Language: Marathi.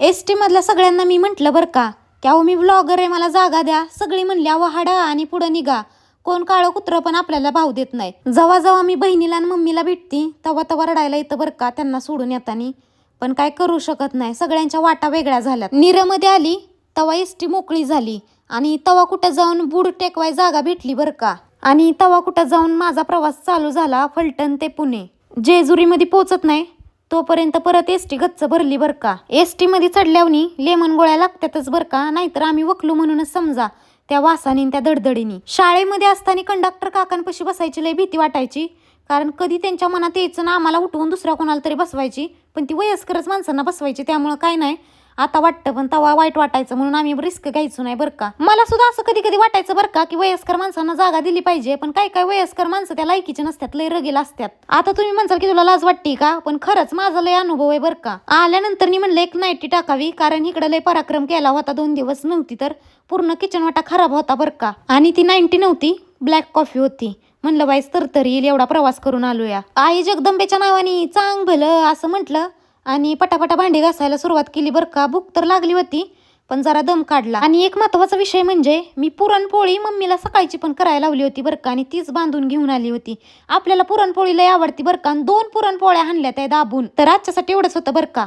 एस टीमधल्या सगळ्यांना मी म्हटलं बरं का की अहो मी ब्लॉगर आहे मला जागा द्या. सगळी म्हणली अहो हाडा आणि पुढं निघा. कोण काळं कुत्रं पण आपल्याला भाव देत नाही. जेव्हा जेव्हा मी बहिणीला आणि मम्मीला भेटती तेव्हा तेव्हा रडायला येतं बरं का त्यांना सोडून येतानी. पण काय करू शकत नाही सगळ्यांच्या वाटा वेगळ्या झाल्यात. नीरमध्ये आली तवा एस टी मोकळी झाली. आणि तवा कुठं जाऊन बुड टेकवाय जागा भेटली बरं का. आणि तवा कुठं जाऊन माझा प्रवास चालू झाला फलटण ते पुणे. जेजुरीमध्ये पोचत नाही तोपर्यंत परत एस टी गच्च भरली बरं का? एस टीमध्ये चढल्यावनी लेमन गोळ्या लागतातच बरं का? नाहीतर आम्ही वकलो म्हणूनच समजा त्या वासाने त्या दडदडीनी. शाळेमध्ये असताना कंडक्टर काकांपाशी बसायची लय भीती वाटायची. कारण कधी त्यांच्या मनात यायचं ना आम्हाला उठवून दुसऱ्या कोणाला तरी बसवायची. पण ती वयस्करच माणसांना बसवायची त्यामुळं काय नाही. आता वाटतं पण तवा वाईट वाटायचं म्हणून आम्ही रिस्क घ्यायचो नाही बरं का. मला सुद्धा असं कधी कधी वाटायचं बरं का की वयस्कर माणसांना जागा दिली पाहिजे पण काय काय वयस्कर माणसं त्या लायकीचे नसतात लय रगेल असतात. आता तुम्ही म्हणसाल की तुला लाज वाटते का? पण खरंच माझा लय अनुभव आहे बरं का. आल्यानंतर मी म्हणलं एक नाईटी टाकावी कारण इकडे लय पराक्रम केला होता दोन दिवस नव्हती तर पूर्ण किचन वाटा खराब होता बरं का. आणि ती नाईन्टी नव्हती ब्लॅक कॉफी होती. म्हणलं बाईस तर तरी येईल एवढा प्रवास करून आलोया. आई जगदंबेच्या नावाने चांग भलं असं म्हटलं आणि पटापटा भांडी घासायला सुरुवात केली बरं का? भूक तर लागली होती पण जरा दम काढला. आणि एक महत्त्वाचा विषय म्हणजे मी पुरणपोळी मम्मीला सकाळची पण करायला लावली होती बरं का आणि तीच बांधून घेऊन आली होती. आपल्याला पुरणपोळी लय आवडती बरं का? आणि दोन पुरणपोळ्या आणल्या त्या दाबून. तर आजच्यासाठी एवढंच होतं बरं का?